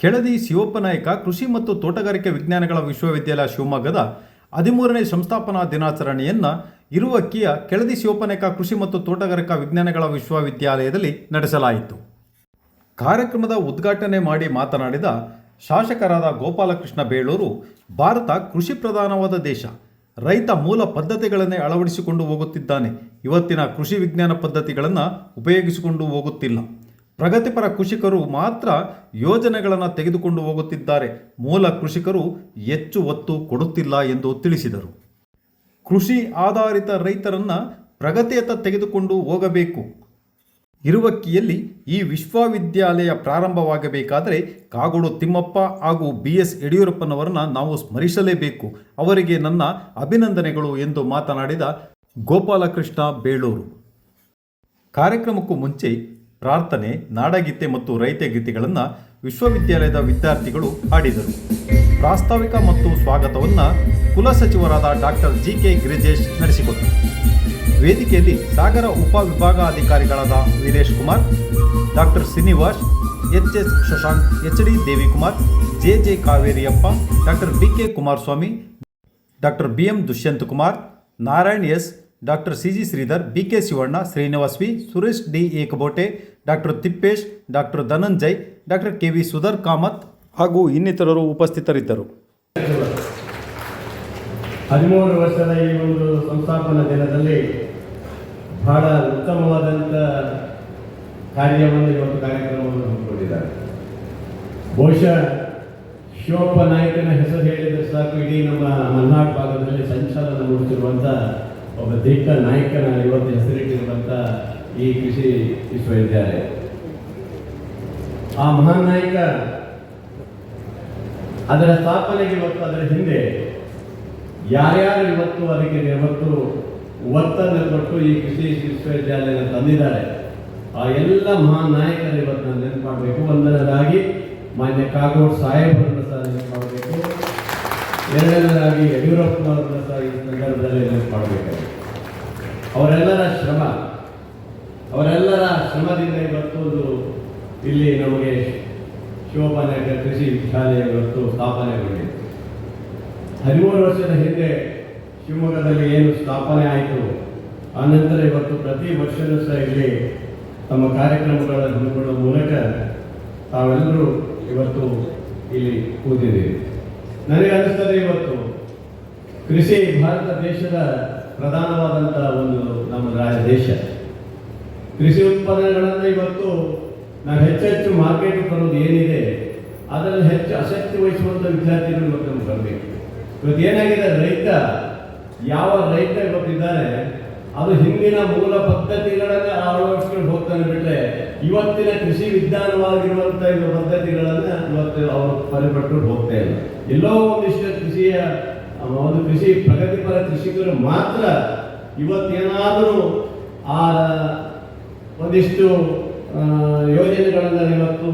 ಕೆಳದಿ ಶಿವಪ್ಪನಾಯಕ ಕೃಷಿ ಮತ್ತು ತೋಟಗಾರಿಕೆ ವಿಜ್ಞಾನಗಳ ವಿಶ್ವವಿದ್ಯಾಲಯ ಶಿವಮೊಗ್ಗದ ಹದಿಮೂರನೇ ಸಂಸ್ಥಾಪನಾ ದಿನಾಚರಣೆಯನ್ನು ಇರುವಕ್ಕಿಯ ಕೆಳದಿ ಶಿವಪ್ಪನಾಯಕ ಕೃಷಿ ಮತ್ತು ತೋಟಗಾರಿಕಾ ವಿಜ್ಞಾನಗಳ ವಿಶ್ವವಿದ್ಯಾಲಯದಲ್ಲಿ ನಡೆಸಲಾಯಿತು. ಕಾರ್ಯಕ್ರಮದ ಉದ್ಘಾಟನೆ ಮಾಡಿ ಮಾತನಾಡಿದ ಶಾಸಕರಾದ ಗೋಪಾಲಕೃಷ್ಣ ಬೇಳೂರು, ಭಾರತ ಕೃಷಿ ಪ್ರಧಾನವಾದ ದೇಶ. ರೈತ ಮೂಲ ಪದ್ಧತಿಗಳನ್ನೇ ಅಳವಡಿಸಿಕೊಂಡು ಹೋಗುತ್ತಿದ್ದಾನೆ. ಇವತ್ತಿನ ಕೃಷಿ ವಿಜ್ಞಾನ ಪದ್ಧತಿಗಳನ್ನು ಉಪಯೋಗಿಸಿಕೊಂಡು ಹೋಗುತ್ತಿಲ್ಲ. ಪ್ರಗತಿಪರ ಕೃಷಿಕರು ಮಾತ್ರ ಯೋಜನೆಗಳನ್ನು ತೆಗೆದುಕೊಂಡು ಹೋಗುತ್ತಿದ್ದಾರೆ. ಮೂಲ ಕೃಷಿಕರು ಹೆಚ್ಚು ಒತ್ತು ಕೊಡುತ್ತಿಲ್ಲ ಎಂದು ತಿಳಿಸಿದರು. ಕೃಷಿ ಆಧಾರಿತ ರೈತರನ್ನ ಪ್ರಗತಿಯತ್ತ ತೆಗೆದುಕೊಂಡು ಹೋಗಬೇಕು. ಇರುವಕ್ಕಿಯಲ್ಲಿ ಈ ವಿಶ್ವವಿದ್ಯಾಲಯ ಪ್ರಾರಂಭವಾಗಬೇಕಾದರೆ ಕಾಗೋಡು ತಿಮ್ಮಪ್ಪ ಹಾಗೂ ಬಿ ಎಸ್ ಯಡಿಯೂರಪ್ಪನವರನ್ನು ನಾವು ಸ್ಮರಿಸಲೇಬೇಕು. ಅವರಿಗೆ ನನ್ನ ಅಭಿನಂದನೆಗಳು ಎಂದು ಮಾತನಾಡಿದ ಗೋಪಾಲಕೃಷ್ಣ ಬೇಳೂರು. ಕಾರ್ಯಕ್ರಮಕ್ಕೂ ಮುಂಚೆ ಪ್ರಾರ್ಥನೆ, ನಾಡಗೀತೆ ಮತ್ತು ರೈತ ಗೀತೆಗಳನ್ನು ವಿಶ್ವವಿದ್ಯಾಲಯದ ವಿದ್ಯಾರ್ಥಿಗಳು ಹಾಡಿದರು. ಪ್ರಾಸ್ತಾವಿಕ ಮತ್ತು ಸ್ವಾಗತವನ್ನು ಕುಲಸಚಿವರಾದ ಡಾಕ್ಟರ್ ಜಿ ಕೆ ಗಿರಿಜೇಶ್ ನಡೆಸಿಕೊಟ್ಟರು. ವೇದಿಕೆಯಲ್ಲಿ Sagar ಉಪವಿಭಾಗಾಧಿಕಾರಿಗಳಾದ Veeresh Kumar, doctor Srinivas H S Shashank H D Devikumar J J Kaveriyappa, doctor B K Kumaraswamy, doctor B M Dushyant Kumar, Narayan S doctor C G Sridhar, B K Shivanna Srinivas V Suresh D Ekbote, doctor Tippesh, doctor Dhananjay, doctor K V Sudhar Kamath ಹಾಗೂ ಇನ್ನಿತರರು ಉಪಸ್ಥಿತರಿದ್ದರು. ಹದಿಮೂರು ವರ್ಷದ ಈ ಒಂದು ಸಂಸ್ಥಾಪನಾ ದಿನದಲ್ಲಿ ಬಹಳ ಉತ್ತಮವಾದಂಥ ಕಾರ್ಯವನ್ನು ಇವತ್ತು ಕಾರ್ಯಕ್ರಮವನ್ನು ಹಮ್ಮಿಕೊಂಡಿದ್ದಾರೆ. ಬಹುಶಃ ಶಿವಪ್ಪ ನಾಯಕನ ಹೆಸರು ಹೇಳಿದರೆ ಸಾಕು, ಇಡೀ ನಮ್ಮ ಮಲ್ನಾಡು ಭಾಗದಲ್ಲಿ ಸಂಚಲನ ಮೂಡಿಸಿರುವಂಥ ಒಬ್ಬ ದಿಟ್ಟ ನಾಯಕನ ಇವತ್ತು ಹೆಸರಿಟ್ಟಿರುವಂಥ ಈ ಕೃಷಿ ವಿಶ್ವವಿದ್ಯಾಲಯ. ಆ ಮಹಾನ್ ನಾಯಕ ಅದರ ಸ್ಥಾಪನೆಗೆ ಇವತ್ತು ಅದರ ಹಿಂದೆ ಯಾರ್ಯಾರು ಇವತ್ತು ಅದಕ್ಕೆ ಇವತ್ತು ಒತ್ತನ್ನು ಕೊಟ್ಟು ಈ ಕೃಷಿ ವಿಶ್ವವಿದ್ಯಾಲಯ ತಂದಿದ್ದಾರೆ. ಆ ಎಲ್ಲ ಮಹಾನ್ ನಾಯಕರು ಇವತ್ತು ನಾನು ನೆನಪು ಒಂದನೇದಾಗಿ ಮಾನ್ಯ ಕಾಗೋಡ್ ಸಾಹೇಬರನ್ನು ಸಹ ನೆನಪು ಮಾಡಬೇಕು ಎರಡನೇದಾಗಿ ಯಡಿಯೂರಪ್ಪನವರನ್ನು ಸಹ ಈ ಸಂದರ್ಭದಲ್ಲಿ ನೆನಪು ಮಾಡಬೇಕು ಅವರೆಲ್ಲರ ಶ್ರಮ, ಅವರೆಲ್ಲರ ಶ್ರಮದಿಂದ ಇವತ್ತು ಒಂದು ಇಲ್ಲಿ ನಮಗೆ ಶಿವಪಾನಾಯಕ ಕೃಷಿ ಶಾಲೆ ಇವತ್ತು ಸ್ಥಾಪನೆಗೊಂಡಿದೆ ಹದಿಮೂರು ವರ್ಷದ ಹಿಂದೆ ಶಿವಮೊಗ್ಗದಲ್ಲಿ ಏನು ಸ್ಥಾಪನೆ ಆಯಿತು ಆನಂತರ ಇವತ್ತು ಪ್ರತಿ ವರ್ಷವೂ ಸಹ ಇಲ್ಲಿ ತಮ್ಮ ಕಾರ್ಯಕ್ರಮಗಳನ್ನು ಹಮ್ಮಿಕೊಳ್ಳುವ ಮೂಲಕ ತಾವೆಲ್ಲರೂ ಇವತ್ತು ಇಲ್ಲಿ ಕೂತಿದ್ದೀರಿ. ನನಗೆ ಅನಿಸ್ತದೆ ಇವತ್ತು ಕೃಷಿ ಭಾರತ ದೇಶದ ಪ್ರಧಾನವಾದಂಥ ಒಂದು ನಮ್ಮ ರಾಜ್ಯ ದೇಶ. ಕೃಷಿ ಉತ್ಪನ್ನಗಳನ್ನು ಇವತ್ತು ನಾವು ಹೆಚ್ಚೆಚ್ಚು ಮಾರ್ಕೆಟ್ ಬರೋದು ಏನಿದೆ ಅದನ್ನು ಹೆಚ್ಚು ಆಸಕ್ತಿ ವಹಿಸುವಂಥ ವಿದ್ಯಾರ್ಥಿಗಳು ಇವತ್ತು ನಮ್ಗೆ ಬರಬೇಕು. ಇವತ್ತು ಏನಾಗಿದೆ, ರೈತ, ಯಾವ ರೈತ ಇವತ್ತಿದ್ದಾನೆ ಅದು ಹಿಂದಿನ ಮೂಲ ಪದ್ಧತಿಗಳನ್ನ ಅಳವಡಿಸ್ಕೊಂಡು ಹೋಗ್ತಾನೆ ಬಿಟ್ಟರೆ ಇವತ್ತಿನ ಕೃಷಿ ವಿಜ್ಞಾನವಾಗಿರುವಂತ ಇರುವ ಪದ್ಧತಿಗಳನ್ನ ಇವತ್ತು ಅವರು ಪರಿಪಟ್ಟು ಹೋಗ್ತಾ ಇಲ್ಲ. ಎಲ್ಲೋ ಒಂದಿಷ್ಟು ಕೃಷಿಯ ಒಂದು ಕೃಷಿ ಪ್ರಗತಿಪರ ಕೃಷಿಕರು ಮಾತ್ರ ಇವತ್ತೇನಾದರೂ ಆ ಒಂದಿಷ್ಟು ಯೋಜನೆಗಳನ್ನು ಇವತ್ತು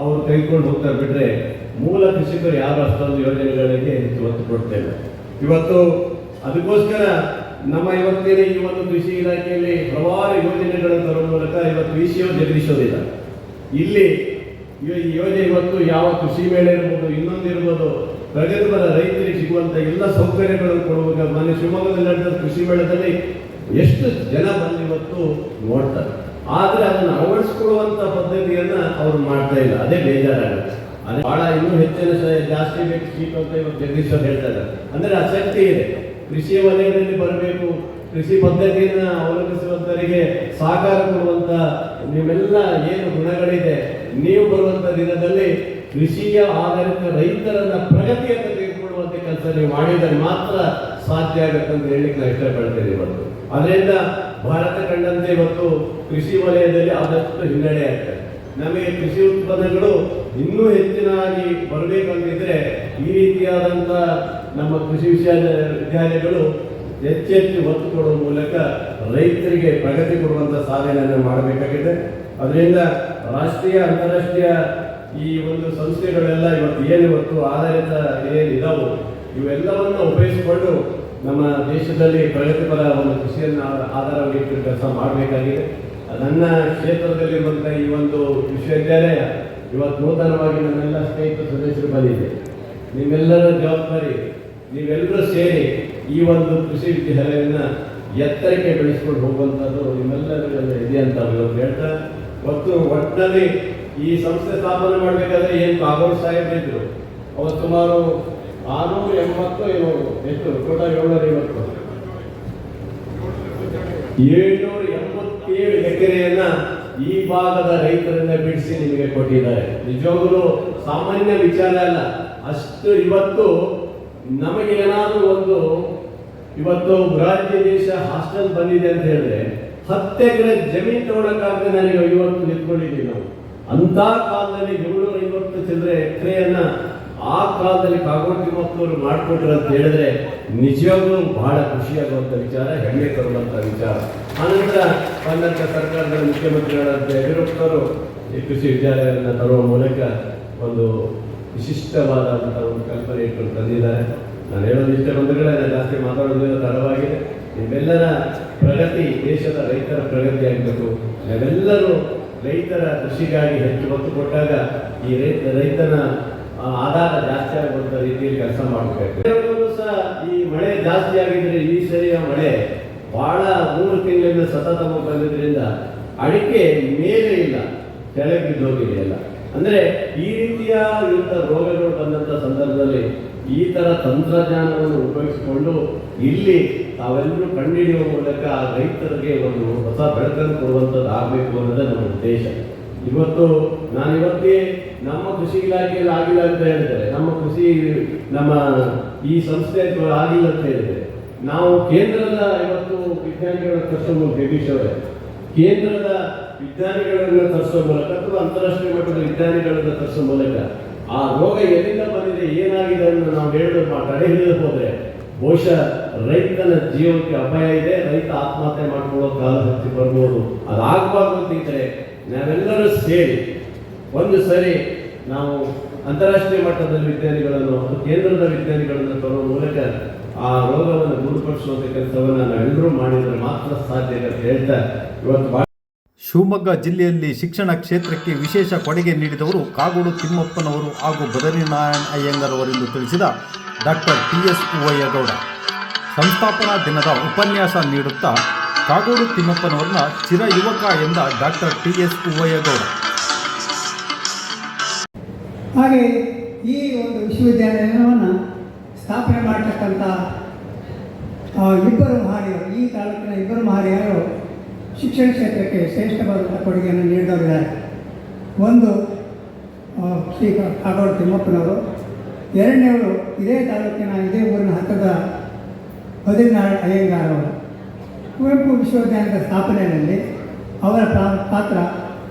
ಅವರು ತೆಗೆದುಕೊಂಡು ಹೋಗ್ತಾರೆ ಬಿಟ್ಟರೆ ಮೂಲ ಕೃಷಿಕರು ಯಾರು ಅಷ್ಟೊಂದು ಯೋಜನೆಗಳಿಗೆ ಇವತ್ತು ಒತ್ತು ಕೊಡ್ತಾ ಇಲ್ಲ ಇವತ್ತು ಅದಕ್ಕೋಸ್ಕರ ನಮ್ಮ ಇವತ್ತಿನ ಈ ಒಂದು ಕೃಷಿ ಇಲಾಖೆಯಲ್ಲಿ ಹಲವಾರು ಯೋಜನೆಗಳನ್ನು ತರುವ ಮೂಲಕ ಇವತ್ತು ವಿಷಯ ಜಗದೀಶೋದಿಲ್ಲ. ಇಲ್ಲಿ ಯೋಜನೆ ಇವತ್ತು ಯಾವ ಕೃಷಿ ಮೇಳ ಇರ್ಬೋದು, ಇನ್ನೊಂದು ಇರ್ಬೋದು ಪ್ರಗತಿಪರ ರೈತರಿಗೆ ಸಿಗುವಂಥ ಎಲ್ಲ ಸೌಕರ್ಯಗಳನ್ನು ಕೊಡುವಾಗ ಮನೆ ಶಿವಮೊಗ್ಗದಲ್ಲಿ ನಡೆದ ಕೃಷಿ ಮೇಳದಲ್ಲಿ ಎಷ್ಟು ಜನ ಬಂದಿವತ್ತು ನೋಡ್ತಾರೆ. ಆದರೆ ಅದನ್ನು ಅಳವಡಿಸ್ಕೊಳ್ಳುವಂಥ ಪದ್ಧತಿಯನ್ನ ಅವರು ಮಾಡ್ತಾ ಇಲ್ಲ. ಅದೇ ಬೇಜಾರಾಗುತ್ತೆ. ಅದೇ ಭಾಳ ಇನ್ನೂ ಹೆಚ್ಚಿನ ಜಾಸ್ತಿ ಬೇಕು ಸೀಟು ಅಂತ ಇವತ್ತು ಜಗದೀಶ್ ಅವ್ರು ಹೇಳ್ತಾ ಇದ್ದಾರೆ ಅಂದ್ರೆ ಆಸಕ್ತಿ ಇದೆ. ಕೃಷಿ ವಲಯದಲ್ಲಿ ಬರಬೇಕು. ಕೃಷಿ ಪದ್ಧತಿಯನ್ನ ಅವಲಂಬಿಸುವಂಥವರಿಗೆ ಸಹಕಾರ ಕೊಡುವಂಥ ನಿಮ್ಮೆಲ್ಲ ಏನು ಗುಣಗಳಿದೆ, ನೀವು ಬರುವಂತ ದಿನದಲ್ಲಿ ಕೃಷಿಯ ಆಧಾರಿತ ರೈತರನ್ನ ಪ್ರಗತಿಯನ್ನು ತೆಗೆದುಕೊಳ್ಳುವಂತ ಕೆಲಸ ನೀವು ಮಾಡಿದರೆ ಮಾತ್ರ ಸಾಧ್ಯ ಆಗುತ್ತೆ ಅಂತ ಹೇಳಿ ನಾನು ಇಷ್ಟಪಡ್ತೇನೆ ಇವತ್ತು ಅದರಿಂದ ಭಾರತ ಕಂಡಂತೆ ಇವತ್ತು ಕೃಷಿ ವಲಯದಲ್ಲಿ ಆದಷ್ಟು ಹಿನ್ನಡೆ ಆಗ್ತದೆ ನಮಗೆ ಕೃಷಿ ಉತ್ಪನ್ನಗಳು ಇನ್ನೂ ಹೆಚ್ಚಿನಾಗಿ ಬರಬೇಕಂತಿದ್ರೆ ಈ ರೀತಿಯಾದಂಥ ನಮ್ಮ ಕೃಷಿ ವಿಶ್ವ ವಿದ್ಯಾಲಯಗಳು ಹೆಚ್ಚೆಚ್ಚು ಒತ್ತು ಕೊಡುವ ಮೂಲಕ ರೈತರಿಗೆ ಪ್ರಗತಿ ಕೊಡುವಂಥ ಸಾಧನೆಯನ್ನು ಮಾಡಬೇಕಾಗಿದೆ. ಅದರಿಂದ ರಾಷ್ಟ್ರೀಯ, ಅಂತಾರಾಷ್ಟ್ರೀಯ ಈ ಒಂದು ಸಂಸ್ಥೆಗಳೆಲ್ಲ ಇವತ್ತು ಏನು ಇವತ್ತು ಆಧಾರಿತ ಏನಿದಾವೋ ಇವೆಲ್ಲವನ್ನು ಉಪಯೋಗಿಸಿಕೊಂಡು ನಮ್ಮ ದೇಶದಲ್ಲಿ ಪ್ರಗತಿಪರ ಒಂದು ಕೃಷಿಯನ್ನು ಆಧಾರವಾಗಿ ಕೆಲಸ ಮಾಡಬೇಕಾಗಿದೆ. ನನ್ನ ಕ್ಷೇತ್ರದಲ್ಲಿರುವಂಥ ಈ ಒಂದು ವಿಶ್ವವಿದ್ಯಾಲಯ ಇವತ್ತು ನೂತನವಾಗಿ ನನ್ನೆಲ್ಲ ಸ್ನೇಹಿತ ಸದಸ್ಯರು ಬಂದಿದೆ. ನಿಮ್ಮೆಲ್ಲರ ಜವಾಬ್ದಾರಿ ನೀವೆಲ್ಲರೂ ಸೇರಿ ಈ ಒಂದು ಕೃಷಿ ವಿದ್ಯಾಲಯನ ಎತ್ತರಕ್ಕೆ ಬೆಳೆಸ್ಕೊಂಡು ಹೋಗುವಂಥದ್ದು ನಿಮ್ಮೆಲ್ಲರೂ ಇದೆ ಅಂತ ಹೇಳ್ತಾ ಮತ್ತು ಒಟ್ಟಿನಲ್ಲಿ ಈ ಸಂಸ್ಥೆ ಸ್ಥಾಪನೆ ಮಾಡಬೇಕಾದ್ರೆ ಏನು ಕಾಗೋಡ್ ಸಾಹೇಬ್ ಇದ್ರು? ಅವತ್ತು ಸುಮಾರು ಆರುನೂರ ಎಂಬತ್ತು ಎಷ್ಟು ಟೋಟಲ್ ಏಳ್ನೂರ ಐವತ್ತು ಏಳ್ನೂರ ಎಂಬತ್ತೇಳು ಎಕರೆಯನ್ನ ಈ ಭಾಗದ ರೈತರಿಂದ ಬಿಡಿಸಿ ನಿಮಗೆ ಕೊಟ್ಟಿದ್ದಾರೆ. ನಿಜವಾಗಲೂ ಸಾಮಾನ್ಯ ವಿಚಾರ ಅಲ್ಲ. ಅಷ್ಟು ಇವತ್ತು ನಮಗೆ ಏನಾದರೂ ಒಂದು ಇವತ್ತು ರಾಜ್ಯ ದೇಶ ಹಾಸ್ಟೆಲ್ ಬಂದಿದೆ ಅಂತ ಹೇಳಿದ್ರೆ ಹತ್ತು ಎಕರೆ ಜಮೀನು ತಗೊಳಕ್ಕಾಗದೆ ನನಗೆ ಇವತ್ತು ನಿಂತ್ಕೊಂಡಿದ್ದೀವಿ ನಾವು. ಅಂತ ಕಾಲದಲ್ಲಿ ಏಳ್ನೂರ ಐವತ್ತು ಚಿಲ್ಲರೆ ಎಕರೆಯನ್ನ ಆ ಕಾಲದಲ್ಲಿ ಕಾಗೋಡು ತಿಮ್ಮಪ್ಪನವರು ಮಾಡಿಕೊಟ್ರು ಅಂತ ಹೇಳಿದ್ರೆ ನಿಜವಾಗ್ಲೂ ಬಹಳ ಖುಷಿಯಾಗುವಂಥ ವಿಚಾರ, ಹೆಮ್ಮೆ ತರುವಂಥ ವಿಚಾರ. ಆನಂತರ ಕರ್ನಾಟಕ ಸರ್ಕಾರದ ಮುಖ್ಯಮಂತ್ರಿಗಳಾದ ಯಡಿಯೂರಪ್ಪನವರು ಈ ಕೃಷಿ ವಿದ್ಯಾಲಯವನ್ನು ತರುವ ಮೂಲಕ ಒಂದು ವಿಶಿಷ್ಟವಾದಂಥ ಒಂದು ಕಲ್ಪನೆ ಇಟ್ಕೊಂಡು ತಂದಿದ್ದಾರೆ. ನಾನು ಹೇಳೋದು ಇಷ್ಟ ಬಂಧುಗಳೇ ಜಾಸ್ತಿ ಮಾತಾಡೋದಿಲ್ಲ ತರವಾಗಿದೆ ನಿಮ್ಮೆಲ್ಲರ ಪ್ರಗತಿ ದೇಶದ ರೈತರ ಪ್ರಗತಿ ಆಗಬೇಕು. ನಾವೆಲ್ಲರೂ ರೈತರ ಕೃಷಿಗಾಗಿ ಹೆಚ್ಚು ಒತ್ತು ಕೊಟ್ಟಾಗ ಈ ರೈತ ರೈತನ ಆಧಾರ ಜಾಸ್ತಿ ಆಗುವಂತ ರೀತಿಯಲ್ಲಿ ಕೆಲಸ ಮಾಡಬೇಕು. ಸಹ ಈ ಮಳೆ ಜಾಸ್ತಿ ಆಗಿದ್ರೆ ಈ ಸರಿಯ ಮಳೆ ಬಹಳ ಮೂರು ತಿಂಗಳಿಂದ ಸತತ ಬಂದಿದ್ರಿಂದ ಅಡಿಕೆ ಮೇಲೆ ಇಲ್ಲ, ಕೆಳಗೆ ಬಿದ್ದೋಗಿದೆ ಎಲ್ಲ. ಅಂದ್ರೆ ಈ ರೀತಿಯ ಇಂಥ ರೋಗಗಳು ಬಂದಂತ ಸಂದರ್ಭದಲ್ಲಿ ಈ ತರ ತಂತ್ರಜ್ಞಾನವನ್ನು ಉಪಯೋಗಿಸಿಕೊಂಡು ಇಲ್ಲಿ ತಾವೆಲ್ಲರೂ ಕಂಡುಹಿಡಿಯುವ ಮೂಲಕ ಆ ರೈತರಿಗೆ ಒಂದು ಹೊಸ ಬೆಳಕನ್ನು ಕೊಡುವಂಥದ್ದು ಆಗಬೇಕು ಅನ್ನೋದೇ ನಮ್ಮ ಉದ್ದೇಶ. ಇವತ್ತು ನಾನಿವತ್ತೇ ನಮ್ಮ ಕೃಷಿ ಇಲಾಖೆಯಲ್ಲಿ ಆಗಿಲ್ಲ ಅಂತ ಹೇಳಿದರೆ ನಮ್ಮ ಕೃಷಿ, ನಮ್ಮ ಈ ಸಂಸ್ಥೆ ಆಗಿಲ್ಲ ಅಂತ ಹೇಳಿದರೆ ನಾವು ಕೇಂದ್ರದ ಇವತ್ತು ವಿಜ್ಞಾನಿಗಳ ತರಿಸೋ ಜಗದೀಶ್ ಕೇಂದ್ರದ ವಿಜ್ಞಾನಿಗಳನ್ನ ತರಿಸೋ ಮೂಲಕ ಅಥವಾ ಅಂತಾರಾಷ್ಟ್ರೀಯ ಮಟ್ಟದ ವಿಜ್ಞಾನಿಗಳನ್ನ ತರಿಸೋ ಮೂಲಕ ಆ ರೋಗ ಎಲ್ಲಿಂದ ಬಂದಿದೆ, ಏನಾಗಿದೆ ಅನ್ನೋ ನಾವು ಹೇಳೋದು ಮಾ- ತಡೆ ಹಿಡಿದು ಹೋದ್ರೆ ಬಹುಶಃ ರೈತನ ಜೀವಕ್ಕೆ ಅಪಾಯ ಇದೆ, ರೈತ ಆತ್ಮಹತ್ಯೆ ಮಾಡ್ಕೊಳ್ಳೋ ಕಾಲ ಹತ್ತಿ ಬರ್ಬೋದು. ಅದಾಗಬಾರ್ದು ಅಂತ ಇದ್ರೆ ನಾವೆಲ್ಲರೂ ಸೇರಿ ಒಂದು ಸರಿ ನಾವು ಅಂತಾರಾಷ್ಟ್ರೀಯ ಮಟ್ಟದ ವಿಜ್ಞಾನಿಗಳನ್ನು ಕೇಂದ್ರದ ವಿಜ್ಞಾನಿಗಳನ್ನು ತರುವ ಮೂಲಕ ಆ ರೋಗವನ್ನು ಗುಣಪಡಿಸುವಂತ ಕೆಲಸವನ್ನು ನಾವೆಲ್ಲರೂ ಮಾಡಿದರೆ ಮಾತ್ರ ಸಾಧ್ಯ ಅಂತ ಹೇಳ್ತಾ ಇವತ್ತು ಶಿವಮೊಗ್ಗ ಜಿಲ್ಲೆಯಲ್ಲಿ ಶಿಕ್ಷಣ ಕ್ಷೇತ್ರಕ್ಕೆ ವಿಶೇಷ ಕೊಡುಗೆ ನೀಡಿದವರು ಕಾಗೋಡು ತಿಮ್ಮಪ್ಪನವರು ಹಾಗೂ ಬದರಿನಾರಾಯಣ ಅಯ್ಯಂಗರ್ ಅವರೆಂದು ತಿಳಿಸಿದ ಡಾಕ್ಟರ್ ಟಿ ಎಸ್ ಉವಯ್ಯಗೌಡ. ಸಂಸ್ಥಾಪನಾ ದಿನದ ಉಪನ್ಯಾಸ ನೀಡುತ್ತಾ ಕಾಗೋಡು ತಿಮ್ಮಪ್ಪನವರನ್ನ ಚಿರ ಯುವಕ ಎಂದ ಡಾಕ್ಟರ್ ಟಿ ಎಸ್ ಉವಯ್ಯಗೌಡ. ಹಾಗೆ ಈ ಒಂದು ವಿಶ್ವವಿದ್ಯಾಲಯವನ್ನು ಸ್ಥಾಪನೆ ಮಾಡತಕ್ಕಂಥ ಇಬ್ಬರು ಮಹಾರಿಯರು ಈ ತಾಲೂಕಿನ ಇಬ್ಬರು ಮಹನೀಯರು ಶಿಕ್ಷಣ ಕ್ಷೇತ್ರಕ್ಕೆ ಶ್ರೇಷ್ಠವಾದಂಥ ಕೊಡುಗೆಯನ್ನು ನೀಡಿದವರಿದ್ದಾರೆ. ಒಂದು ಶ್ರೀ ಕಾಗೋಡು ತಿಮ್ಮಪ್ಪನವರು. ಎರಡನೇವರು, ಇದೇ ತಾಲೂಕಿನ ಇದೇ ಊರಿನ ಹತ್ತಿರದ ಅಯ್ಯಂಗಾರ ಅವರು. ಕುವೆಂಪು ವಿಶ್ವವಿದ್ಯಾಲಯದ ಸ್ಥಾಪನೆಯಲ್ಲಿ ಅವರ ಪಾತ್ರ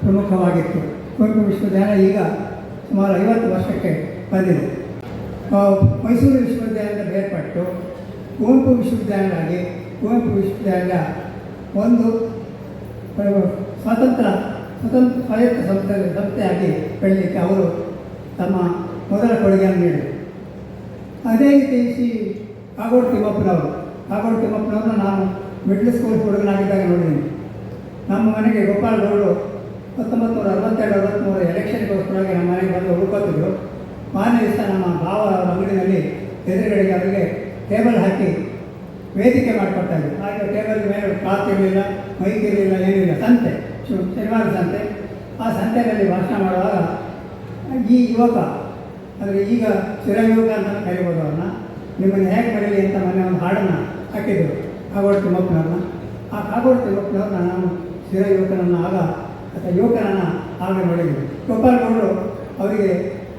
ಪ್ರಮುಖವಾಗಿತ್ತು. ಕುವೆಂಪು ವಿಶ್ವವಿದ್ಯಾಲಯ ಈಗ ಸುಮಾರು ಐವತ್ತು ವರ್ಷಕ್ಕೆ ಬಂದಿದೆ. ಮೈಸೂರು ವಿಶ್ವವಿದ್ಯಾಲಯದ ಬೇರ್ಪಟ್ಟು ಕುವೆಂಪು ವಿಶ್ವವಿದ್ಯಾಲಯ ಆಗಿ ಕುವೆಂಪು ವಿಶ್ವವಿದ್ಯಾಲಯ ಒಂದು ಆ, ಸ್ವತಂತ್ರ ಸ್ವಾಯತ್ತ ಸಂಸ್ಥೆ ಸಂಸ್ಥೆಯಾಗಿ ಬೆಳಲಿಕ್ಕೆ ಅವರು ತಮ್ಮ ಮೊದಲ ಕೊಡುಗೆಯನ್ನು ನೀಡಿದರು. ಅದೇ ರೀತಿ ಶ್ರೀ ಕಾಗೋಡು ತಿಮ್ಮಪ್ಪನವರು ಕಾಗೋಡು ತಿಮ್ಮಪ್ಪನವರು ನಾನು ಮಿಡ್ಲ್ ಸ್ಕೂಲ್ ಹುಡುಗನಾಗಿದ್ದಾಗ ನೋಡಿದ್ದೀನಿ. ನಮ್ಮ ಮನೆಗೆ ಗೋಪಾಲ್ ಗೌಡರು ಹತ್ತೊಂಬತ್ತು ನೂರ ಅರವತ್ತೆರಡು ಅರವತ್ತ್ಮೂರು ಎಲೆಕ್ಷನ್ಗೋಸ್ಕರವಾಗಿ ನಮ್ಮ ಮನೆಗೆ ಬಂದು ಹುಡುಕೋತಿದ್ರು. ಮಾನ್ಯ ದಿವಸ ನಮ್ಮ ಭಾವ ಅಂಗಡಿನಲ್ಲಿ ಎದುರುಗಡೆಗೆ ಅವರಿಗೆ ಟೇಬಲ್ ಹಾಕಿ ವೇದಿಕೆ ಮಾಡಿಕೊಡ್ತಾ ಇದ್ದೀವಿ ಹಾಗೆ ಟೇಬಲ್ ಮೇಲೆ ಕ್ಲಾತ್ ಇರಲಿಲ್ಲ ಮೈಕ್ ಇರಲಿಲ್ಲ ಏನಿಲ್ಲ, ಸಂತೆ ಶನಿವಾರ ಸಂತೆ. ಆ ಸಂತೆಯಲ್ಲಿ ಭಾಷಣ ಮಾಡುವಾಗ ಈ ಯುವಕ, ಅಂದರೆ ಈಗ ಚಿರಯುವಕ ಅಂತ ಕರಿಬೋದು ಅವ್ರನ್ನ. ನಿಮ್ಮನ್ನು ಹೇಗೆ ಕರೀಲಿ ಅಂತ ಮೊನ್ನೆ ಒಂದು ಹಾಡನ್ನು ಹಾಕಿದರು, ಕಾಗೋಡು ತಿಮ್ಮಪ್ಪನವ್ರನ್ನ. ಆ ಕಾಗೋಡು ತಿಮ್ಮಪ್ಪನವ್ರನ್ನ ನಾನು ಚಿರ ಯುವಕನನ್ನು ಆಗ, ಅಥವಾ ಯುವಕನನ್ನು ಆಗ ನೋಡಿದ್ವಿ ಗೋಪಾಲ್ಗೌಡರು ಅವರಿಗೆ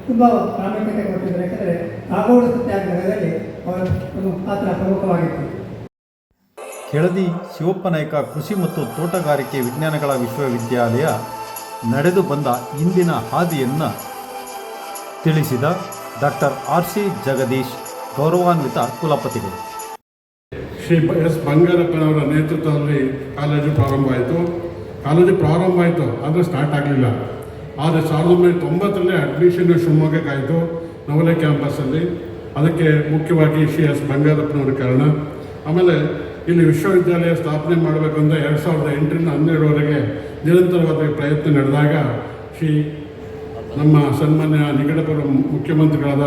ತುಂಬ ಪ್ರಾಮುಖ್ಯತೆ ಕೊಟ್ಟಿದ್ದಾರೆ ಯಾಕಂದರೆ ಕಾಗೋಡು ಸತ್ಯಾಗ್ರಹದಲ್ಲಿ ಅವರ ಪಾತ್ರ ಪ್ರಮುಖವಾಗಿತ್ತು. ಕೆಳದಿ ಶಿವಪ್ಪ ನಾಯ್ಕ ಕೃಷಿ ಮತ್ತು ತೋಟಗಾರಿಕೆ ವಿಜ್ಞಾನಗಳ ವಿಶ್ವವಿದ್ಯಾಲಯ ನಡೆದು ಬಂದ ಇಂದಿನ ಹಾದಿಯನ್ನು ತಿಳಿಸಿದ ಡಾಕ್ಟರ್ ಆರ್ ಸಿ ಜಗದೀಶ್, ಗೌರವಾನ್ವಿತ ಕುಲಪತಿಗಳು. ಶ್ರೀ ಎಸ್ ಬಂಗಾರಪ್ಪನವರ ನೇತೃತ್ವದಲ್ಲಿ ಕಾಲೇಜು ಪ್ರಾರಂಭ ಆಯಿತು. ಕಾಲೇಜು ಪ್ರಾರಂಭ ಆಯಿತು, ಆದರೆ ಸ್ಟಾರ್ಟ್ ಆಗಲಿಲ್ಲ. ಆದರೆ ಸಾವಿರದ ಒಂಬೈನೂರ ತೊಂಬತ್ತರಲ್ಲಿ ಅಡ್ಮಿಷನ್ ಶಿವಮೊಗ್ಗಕ್ಕಾಯಿತು, ನವಲೆ ಕ್ಯಾಂಪಸ್ಸಲ್ಲಿ ಅದಕ್ಕೆ ಮುಖ್ಯವಾಗಿ ಶ್ರೀ ಎಸ್ ಬಂಗಾರಪ್ಪನವರ ಕಾರಣ. ಆಮೇಲೆ ಇಲ್ಲಿ ವಿಶ್ವವಿದ್ಯಾಲಯ ಸ್ಥಾಪನೆ ಮಾಡಬೇಕು ಅಂತ ಎರಡು ಸಾವಿರದ ಎಂಟರಿಂದ ಹನ್ನೆರಡರವರೆಗೆ ನಿರಂತರವಾದ ಪ್ರಯತ್ನ ನಡೆದಾಗ ಶ್ರೀ ನಮ್ಮ ಸನ್ಮಾನ್ಯ ನಿಕಟಪರ ಮುಖ್ಯಮಂತ್ರಿಗಳಾದ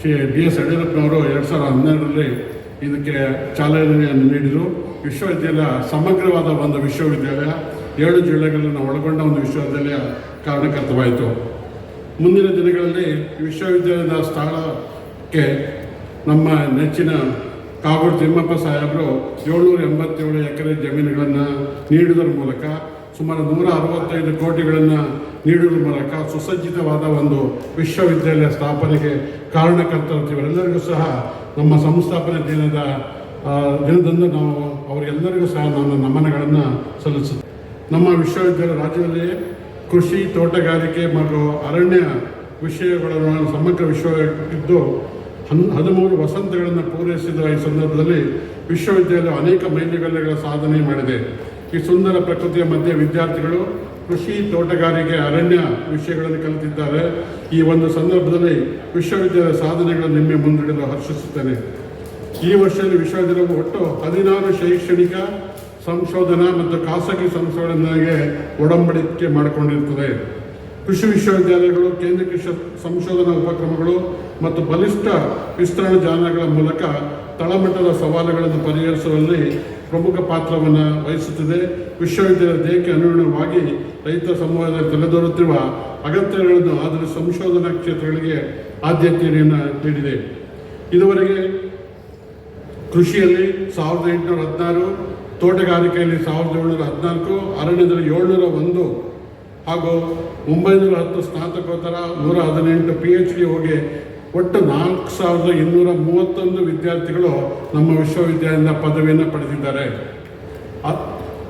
ಶ್ರೀ ಡಿ ಎಸ್ ಯಡಿಯೂರಪ್ಪನವರು ಎರಡು ಸಾವಿರದ ಹನ್ನೆರಡರಲ್ಲಿ ಇದಕ್ಕೆ ಚಾಲನೆಯನ್ನು ನೀಡಿದರು. ವಿಶ್ವವಿದ್ಯಾಲಯ, ಸಮಗ್ರವಾದ ಒಂದು ವಿಶ್ವವಿದ್ಯಾಲಯ. ಏಳು ಜಿಲ್ಲೆಗಳನ್ನು ಒಳಗೊಂಡ ಒಂದು ವಿಶ್ವವಿದ್ಯಾಲಯ ಕಾರಣಕರ್ತವಾಯಿತು. ಮುಂದಿನ ದಿನಗಳಲ್ಲಿ ವಿಶ್ವವಿದ್ಯಾಲಯದ ಸ್ಥಳಕ್ಕೆ ನಮ್ಮ ನೆಚ್ಚಿನ ಕಾಗೋಡು ತಿಮ್ಮಪ್ಪ ಸಾಹೇಬರು ಏಳ್ನೂರ ಎಂಬತ್ತೇಳು ಎಕರೆ ಜಮೀನುಗಳನ್ನು ನೀಡುವುದರ ಮೂಲಕ ಸುಮಾರು ನೂರ ಅರವತ್ತೈದು ಕೋಟಿಗಳನ್ನು ನೀಡುವುದರ ಮೂಲಕ ಸುಸಜ್ಜಿತವಾದ ಒಂದು ವಿಶ್ವವಿದ್ಯಾಲಯ ಸ್ಥಾಪನೆಗೆ ಕಾರಣಕರ್ತರು ಇವರೆಲ್ಲರಿಗೂ ಸಹ ನಮ್ಮ ಸಂಸ್ಥಾಪನೆ ದಿನದ ದಿನದಂದು ನಾವು ಅವರೆಲ್ಲರಿಗೂ ಸಹ ನಾನು ನಮನಗಳನ್ನು ಸಲ್ಲಿಸುತ್ತೇನೆ. ನಮ್ಮ ವಿಶ್ವವಿದ್ಯಾಲಯ ರಾಜ್ಯದಲ್ಲಿ ಕೃಷಿ, ತೋಟಗಾರಿಕೆ ಮತ್ತು ಅರಣ್ಯ ವಿಷಯಗಳನ್ನು ಸಮಗ್ರ ವಿಶ್ವವಿದ್ದು ಹನ್, ಹದಿಮೂರು ವಸಂತಗಳನ್ನು ಪೂರೈಸಿದ ಈ ಸಂದರ್ಭದಲ್ಲಿ ವಿಶ್ವವಿದ್ಯಾಲಯ ಅನೇಕ ಮೈಲಿಗಲ್ಲುಗಳ ಸಾಧನೆ ಮಾಡಿದೆ. ಈ ಸುಂದರ ಪ್ರಕೃತಿಯ ಮಧ್ಯೆ ವಿದ್ಯಾರ್ಥಿಗಳು ಕೃಷಿ ತೋಟಗಾರಿಕೆ ಅರಣ್ಯ ವಿಷಯಗಳನ್ನು ಕಲಿತಿದ್ದಾರೆ. ಈ ಒಂದು ಸಂದರ್ಭದಲ್ಲಿ ವಿಶ್ವವಿದ್ಯಾಲಯ ಸಾಧನೆಗಳನ್ನು ನಿಮ್ಮೆ ಮುಂದಿಡಲು ಹರ್ಷಿಸುತ್ತೇನೆ. ಈ ವರ್ಷದಲ್ಲಿ ವಿಶ್ವವಿದ್ಯಾಲಯವು ಒಟ್ಟು ಹದಿನಾರು ಶೈಕ್ಷಣಿಕ ಸಂಶೋಧನಾ ಮತ್ತು ಖಾಸಗಿ ಸಂಶೋಧನೆಗೆ ಒಡಂಬಡಿಕೆ ಮಾಡಿಕೊಂಡಿರುತ್ತದೆ ಕೃಷಿ ವಿಶ್ವವಿದ್ಯಾಲಯಗಳು, ಕೇಂದ್ರ ಕೃಷಿ ಸಂಶೋಧನಾ ಉಪಕ್ರಮಗಳು ಮತ್ತು ಬಲಿಷ್ಠ ವಿಸ್ತರಣಾ ಜಾಲಗಳ ಮೂಲಕ ತಳಮಟ್ಟದ ಸವಾಲುಗಳನ್ನು ಪರಿಹರಿಸುವಲ್ಲಿ ಪ್ರಮುಖ ಪಾತ್ರವನ್ನು ವಹಿಸುತ್ತಿದೆ. ವಿಶ್ವವಿದ್ಯಾಲಯ ದೇಹಕ್ಕೆ ಅನುಗುಣವಾಗಿ ರೈತ ಸಮುದಾಯದಲ್ಲಿ ತಲೆದೋರುತ್ತಿರುವ ಅಗತ್ಯಗಳನ್ನು ಆದರೆ ಸಂಶೋಧನಾ ಕ್ಷೇತ್ರಗಳಿಗೆ ಆದ್ಯತೆಯನ್ನು ನೀಡಿದೆ. ಇದುವರೆಗೆ ಕೃಷಿಯಲ್ಲಿ ಸಾವಿರದ ಎಂಟುನೂರ ಹದಿನಾರು, ತೋಟಗಾರಿಕೆಯಲ್ಲಿ ಸಾವಿರದ ಏಳ್ನೂರ ಹದಿನಾಲ್ಕು, ಅರಣ್ಯದಲ್ಲಿ ಏಳ್ನೂರ ಒಂದು ಹಾಗೂ ಒಂಬೈನೂರ ಹತ್ತು ಸ್ನಾತಕೋತ್ತರ ನೂರ ಹದಿನೆಂಟು ಪಿ ಎಚ್ ಡಿ ಹೋಗಿ ಒಟ್ಟು ನಾಲ್ಕು ಸಾವಿರದ ಇನ್ನೂರ ಮೂವತ್ತೊಂದು ವಿದ್ಯಾರ್ಥಿಗಳು ನಮ್ಮ ವಿಶ್ವವಿದ್ಯಾಲಯದಿಂದ ಪದವಿಯನ್ನು ಪಡೆದಿದ್ದಾರೆ.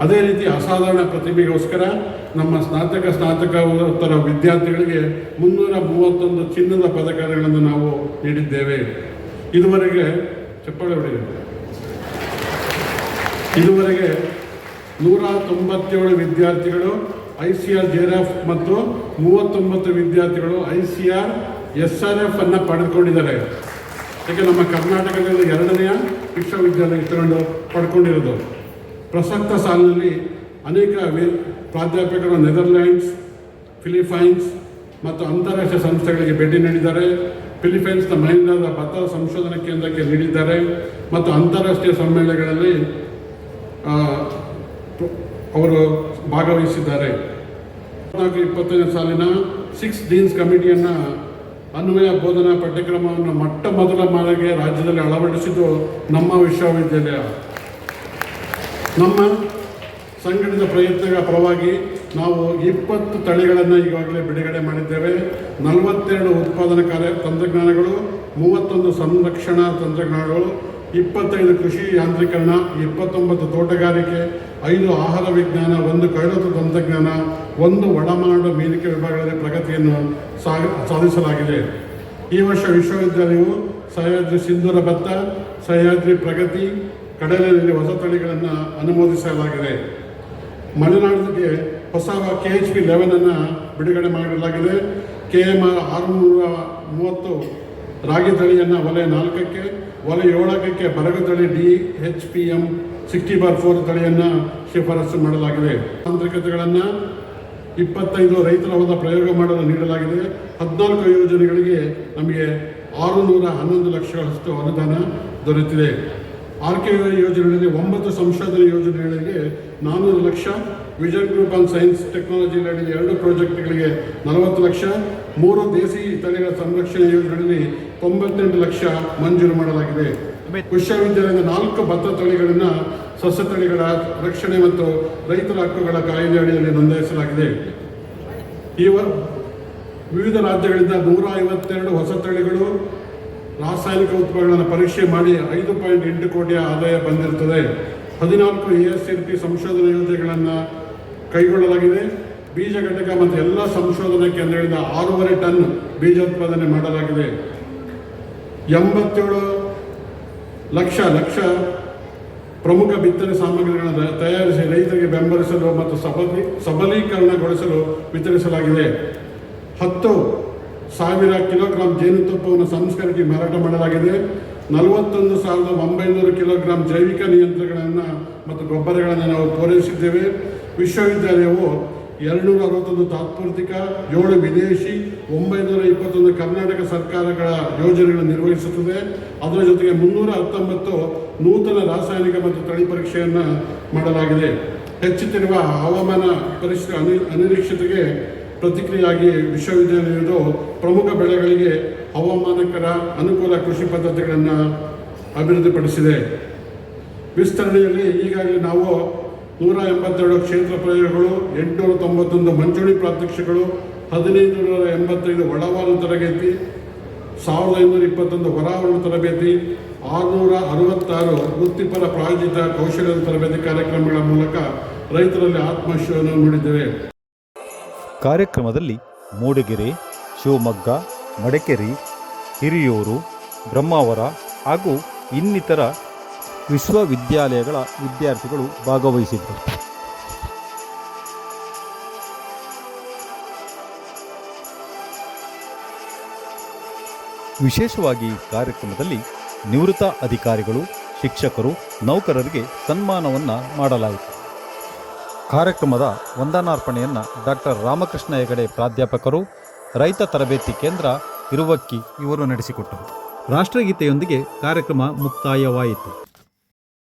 ಅದೇ ರೀತಿ ಅಸಾಧಾರಣ ಪ್ರತಿಭೆಗೋಸ್ಕರ ನಮ್ಮ ಸ್ನಾತಕ ಸ್ನಾತಕೋತ್ತರ ವಿದ್ಯಾರ್ಥಿಗಳಿಗೆ ಮುನ್ನೂರ ಮೂವತ್ತೊಂದು ಚಿನ್ನದ ಪದಕಗಳನ್ನು ನಾವು ನೀಡಿದ್ದೇವೆ. ಇದುವರೆಗೆ, ಚಪ್ಪಾಳೆ ಹೊಡೆಯಿರಿ ಇದುವರೆಗೆ ನೂರ ತೊಂಬತ್ತೇಳು ವಿದ್ಯಾರ್ಥಿಗಳು ಐ ಸಿ ಆರ್ ಜೆರಾಫ್ ಮತ್ತು ಮೂವತ್ತೊಂಬತ್ತು ವಿದ್ಯಾರ್ಥಿಗಳು I C R S R F ಅನ್ನು ಪಡೆದುಕೊಂಡಿದ್ದಾರೆ. ಯಾಕೆ ನಮ್ಮ ಕರ್ನಾಟಕದಲ್ಲಿ ಎರಡನೆಯ ವಿಶ್ವವಿದ್ಯಾಲಯ ತಗೊಂಡು ಪಡ್ಕೊಂಡಿರೋದು. ಪ್ರಸಕ್ತ ಸಾಲಿನಲ್ಲಿ ಅನೇಕ ಪ್ರಾಧ್ಯಾಪಕರು ನೆದರ್ಲ್ಯಾಂಡ್ಸ್ ಫಿಲಿಪೈನ್ಸ್ ಮತ್ತು ಅಂತಾರಾಷ್ಟ್ರೀಯ ಸಂಸ್ಥೆಗಳಿಗೆ ಭೇಟಿ ನೀಡಿದ್ದಾರೆ. ಫಿಲಿಪೈನ್ಸ್ನ ಮಹಿಳಾದ ಭತ್ತ ಸಂಶೋಧನಾ ಕೇಂದ್ರಕ್ಕೆ ನೀಡಿದ್ದಾರೆ. ಮತ್ತು ಅಂತಾರಾಷ್ಟ್ರೀಯ ಸಮ್ಮೇಳನಗಳಲ್ಲಿ ಅವರು ಭಾಗವಹಿಸಿದ್ದಾರೆ. ಹದಿನಾಲ್ಕು ಇಪ್ಪತ್ತನೇ ಸಾಲಿನ ಸಿಕ್ಸ್ ಡೀನ್ಸ್ ಕಮಿಟಿಯನ್ನು ಅನ್ವಯ ಬೋಧನಾ ಪಠ್ಯಕ್ರಮವನ್ನು ಮೊಟ್ಟ ಮೊದಲ ಬಾರಿಗೆ ರಾಜ್ಯದಲ್ಲಿ ಅಳವಡಿಸಿದ್ದು ನಮ್ಮ ವಿಶ್ವವಿದ್ಯಾಲಯ. ನಮ್ಮ ಸಂಘಟಿತ ಪ್ರಯತ್ನಗಳ ಪರವಾಗಿ ನಾವು ಇಪ್ಪತ್ತು ತಳಿಗಳನ್ನು ಈಗಾಗಲೇ ಬಿಡುಗಡೆ ಮಾಡಿದ್ದೇವೆ. ನಲವತ್ತೆರಡು ಉತ್ಪಾದನಾ ಕಾರ್ಯ ತಂತ್ರಜ್ಞಾನಗಳು, ಮೂವತ್ತೊಂದು ಸಂರಕ್ಷಣಾ ತಂತ್ರಜ್ಞಾನಗಳು ಇಪ್ಪತ್ತೈದು ಕೃಷಿ ಯಾಂತ್ರೀಕರಣ, ಇಪ್ಪತ್ತೊಂಬತ್ತು ತೋಟಗಾರಿಕೆ, ಐದು ಆಹಾರ ವಿಜ್ಞಾನ, ಒಂದು ಕೈಲತ್ತು ತಂತ್ರಜ್ಞಾನ, ಒಂದು ಒಳಮಾಡು ಮೀನಿಕೆ ವಿಭಾಗಗಳಲ್ಲಿ ಪ್ರಗತಿಯನ್ನು ಸಾಧಿಸಲಾಗಿದೆ. ಈ ವರ್ಷ ವಿಶ್ವವಿದ್ಯಾಲಯವು ಸಹ್ಯಾದ್ರಿ ಸಿಂಧೂರ ಭತ್ತ ಸಹ್ಯಾದ್ರಿ ಪ್ರಗತಿ ಕಡಲೆಯಲ್ಲಿ ಹೊಸ ತಳಿಗಳನ್ನು ಅನುಮೋದಿಸಲಾಗಿದೆ. ಮಲೆನಾಡಿಗೆ ಹೊಸ ಕೆ ಎಚ್ ಪಿ ಲೆವೆನನ್ನು ಬಿಡುಗಡೆ ಮಾಡಲಾಗಿದೆ. ಕೆ ಎಂ ಆರ್ ಆರುನೂರ ಮೂವತ್ತು ರಾಗಿ ತಳಿಯನ್ನು ಒಲೆ ನಾಲ್ಕಕ್ಕೆ, ಒಲೆ ಏಳಕ್ಕೆ ಬರಗ ತಳಿ D H P M sixty bar four ತಳಿಯನ್ನು ಶಿಫಾರಸು ಮಾಡಲಾಗಿದೆ. ತಾಂತ್ರಿಕತೆಗಳನ್ನು ಇಪ್ಪತ್ತೈದು ರೈತರ ಹೊಲ ಪ್ರಯೋಗ ಮಾಡಲು ನೀಡಲಾಗಿದೆ. ಹದಿನಾಲ್ಕು ಯೋಜನೆಗಳಿಗೆ ನಮಗೆ ಆರುನೂರ ಹನ್ನೊಂದು ಲಕ್ಷಗಳಷ್ಟು ಅನುದಾನ ದೊರೆತಿದೆ. ಆರ್ ಕೆ ಯೋಜನೆಗಳಲ್ಲಿ ಒಂಬತ್ತು ಸಂಶೋಧನೆ ಯೋಜನೆಗಳಿಗೆ ನಾನ್ನೂರು lakh. Vision group on science technology ಅಡಿಯಲ್ಲಿ ಎರಡು ಪ್ರಾಜೆಕ್ಟ್ಗಳಿಗೆ ನಲವತ್ತು ಲಕ್ಷ. ಮೂರು ದೇಸಿ ತಳಿಗಳ ಸಂರಕ್ಷಣೆ ಯೋಜನೆಯಲ್ಲಿ ತೊಂಬತ್ತೆಂಟು ಲಕ್ಷ ಮಂಜೂರು ಮಾಡಲಾಗಿದೆ. ವಿಶ್ವವಿದ್ಯಾಲಯದ ನಾಲ್ಕು ಭತ್ತ ತಳಿಗಳನ್ನು ಸಸ್ಯ ತಳಿಗಳ ರಕ್ಷಣೆ ಮತ್ತು ರೈತರ ಹಕ್ಕುಗಳ ಕಾಯ್ದೆ ಅಡಿಯಲ್ಲಿ ನೋಂದಾಯಿಸಲಾಗಿದೆ. ಈ ವಿವಿಧ ರಾಜ್ಯಗಳಿಂದ ನೂರ ಐವತ್ತೆರಡು ಹೊಸ ತಳಿಗಳು ರಾಸಾಯನಿಕ ಉತ್ಪನ್ನಗಳನ್ನು ಪರೀಕ್ಷೆ ಮಾಡಿ ಐದು ಪಾಯಿಂಟ್ ಎಂಟು ಕೋಟಿಯ ಆದಾಯ ಬಂದಿರುತ್ತದೆ. ಹದಿನಾಲ್ಕು ಎ ಎಸ್ ಎಲ್ ಪಿ ಸಂಶೋಧನಾ ಯೋಜನೆಗಳನ್ನು ಕೈಗೊಳ್ಳಲಾಗಿದೆ. ಬೀಜ ಘಟಕ ಮತ್ತು ಎಲ್ಲ ಸಂಶೋಧನಾ ಕೇಂದ್ರಗಳಿಂದ ಆರೂವರೆ ಟನ್ ಬೀಜೋತ್ಪಾದನೆ ಮಾಡಲಾಗಿದೆ. ಎಂಬತ್ತೇಳು ಲಕ್ಷ ಲಕ್ಷ ಪ್ರಮುಖ ಬಿತ್ತನೆ ಸಾಮಗ್ರಿಗಳನ್ನು ತಯಾರಿಸಿ ರೈತರಿಗೆ ಬೆಂಬಲಿಸಲು ಮತ್ತು ಸಬಲಿ, ಸಬಲೀಕರಣಗೊಳಿಸಲು ವಿತರಿಸಲಾಗಿದೆ. ಹತ್ತು ಸಾವಿರ ಕಿಲೋಗ್ರಾಂ ಜೇನುತುಪ್ಪವನ್ನು ಸಂಸ್ಕರಿಸಿ ಮಾರಾಟ ಮಾಡಲಾಗಿದೆ. ನಲವತ್ತೊಂದು ಸಾವಿರದ ಒಂಬೈನೂರು ಕಿಲೋಗ್ರಾಂ ಜೈವಿಕ ನಿಯಂತ್ರಣಗಳನ್ನು ಮತ್ತು ಗೊಬ್ಬರಗಳನ್ನು ನಾವು ಪೂರೈಸಿದ್ದೇವೆ. ವಿಶ್ವವಿದ್ಯಾಲಯವು ಎರಡುನೂರ ಅರವತ್ತೊಂದು ತಾತ್ಪೂರ್ತಿಕ, ಏಳು ವಿದೇಶಿ, ಒಂಬೈನೂರ ಇಪ್ಪತ್ತೊಂದು ಕರ್ನಾಟಕ ಸರ್ಕಾರಗಳ ಯೋಜನೆಗಳನ್ನು ನಿರ್ವಹಿಸುತ್ತದೆ. ಅದರ ಜೊತೆಗೆ ಮುನ್ನೂರ ಹತ್ತೊಂಬತ್ತು ನೂತನ ರಾಸಾಯನಿಕ ಮತ್ತು ತಳಿ ಪರೀಕ್ಷೆಯನ್ನು ಮಾಡಲಾಗಿದೆ. ಹೆಚ್ಚುತ್ತಿರುವ ಹವಾಮಾನ ಪರಿಸ್ಥಿತಿ ಅನಿ, ಅನಿರೀಕ್ಷತೆಗೆ ಪ್ರತಿಕ್ರಿಯೆಯಾಗಿ ವಿಶ್ವವಿದ್ಯಾಲಯದ ಪ್ರಮುಖ ಬೆಳೆಗಳಿಗೆ ಹವಾಮಾನಕರ ಅನುಕೂಲ ಕೃಷಿ ಪದ್ಧತಿಗಳನ್ನು ಅಭಿವೃದ್ಧಿಪಡಿಸಿದೆ. ವಿಸ್ತರಣೆಯಲ್ಲಿ ಈಗಾಗಲೇ ನಾವು ನೂರ ಎಂಬತ್ತೆರಡು ಕ್ಷೇತ್ರ ಪ್ರಯೋಗಗಳು ಎಂಟುನೂರ ತೊಂಬತ್ತೊಂದು ಮಂಚೂಣಿ ಪ್ರಾತ್ಯಕ್ಷಗಳು ಹದಿನೈದು ನೂರ ಎಂಬತ್ತೈದು ಒಳವಾರು ತರಬೇತಿ ಸಾವಿರದ ಐನೂರ ಇಪ್ಪತ್ತೊಂದು ಹೊರಾವರಣ ತರಬೇತಿ, ಆರುನೂರ ಅರವತ್ತಾರು ವೃತ್ತಿಪರ ಪ್ರಾಯೋಜಿತ ಕೌಶಲ್ಯ ತರಬೇತಿ ಕಾರ್ಯಕ್ರಮಗಳ ಮೂಲಕ ರೈತರಲ್ಲಿ ಆತ್ಮವಿಶ್ವಾಸವನ್ನು ಮೂಡಿದ್ದೇವೆ. ಕಾರ್ಯಕ್ರಮದಲ್ಲಿ ಮೂಡಿಗೆರೆ, ಶಿವಮೊಗ್ಗ, ಮಡಿಕೇರಿ, ಹಿರಿಯೂರು, ಬ್ರಹ್ಮಾವರ ಹಾಗೂ ಇನ್ನಿತರ ವಿಶ್ವವಿದ್ಯಾಲಯಗಳ ವಿದ್ಯಾರ್ಥಿಗಳು ಭಾಗವಹಿಸಿದ್ದರು. ವಿಶೇಷವಾಗಿ ಕಾರ್ಯಕ್ರಮದಲ್ಲಿ ನಿವೃತ್ತ ಅಧಿಕಾರಿಗಳು, ಶಿಕ್ಷಕರು, ನೌಕರರಿಗೆ ಸನ್ಮಾನವನ್ನು ಮಾಡಲಾಯಿತು. ಕಾರ್ಯಕ್ರಮದ ವಂದನಾರ್ಪಣೆಯನ್ನು ಡಾಕ್ಟರ್ ರಾಮಕೃಷ್ಣ ಹೆಗಡೆ ಪ್ರಾಧ್ಯಾಪಕರು, ರೈತ ತರಬೇತಿ ಕೇಂದ್ರ ಇರುವಕ್ಕಿ ಇವರು ನಡೆಸಿಕೊಟ್ಟರು. ರಾಷ್ಟ್ರಗೀತೆಯೊಂದಿಗೆ ಕಾರ್ಯಕ್ರಮ ಮುಕ್ತಾಯವಾಯಿತು.